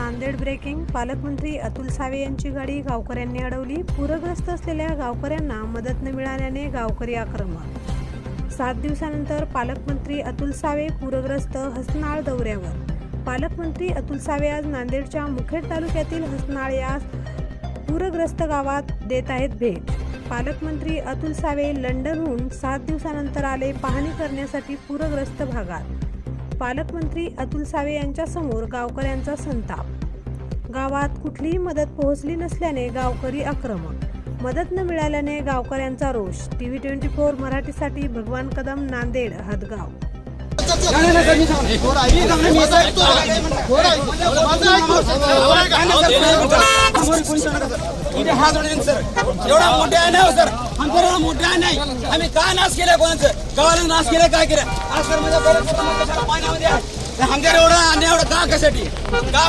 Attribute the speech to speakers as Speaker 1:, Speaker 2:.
Speaker 1: Nanded breaking पालकमंत्री अतुल सावे यांची गाडी गावकऱ्यांनी अडवली. पूरग्रस्त असलेल्या गावकऱ्यांना मदत न मिळाल्याने गावकरी आक्रमक. सात दिवसानंतर पालकमंत्री अतुल सावे पूरग्रस्त हसनाळ दौऱ्यावर. पालकमंत्री अतुल सावे आज नांदेडच्या मुखेड तालुक्यातील हसनाळ या पूरग्रस्त गावात देत आहेत भेट. पालकमंत्री अतुल सावे लंडनहून सात दिवसानंतर आले पाहणी करण्यासाठी पूरग्रस्त भागात. पालकमंत्री अतुल सावे यांच्या समोर गावकऱ्यांचा संताप गावात कुठलीही मदत पोहोचली नसल्याने गावकरी आक्रमक मदत न मिळाल्याने गावकऱ्यांचा रोष टीव्ही ट्वेंटी फोर मराठीसाठी भगवान कदम नांदेड हदगाव
Speaker 2: इथे हात जोडून सर एवढा मोठा आहे नाही सर आमच्या एवढा मोठा आहे नाही आम्ही काय नाश केलं कोणाचं? गावाला नाश केलं काय केलं आज सर माझ्या पाण्यामध्ये आहे? आमच्या एवढा आणि एवढं का कशासाठी? गाव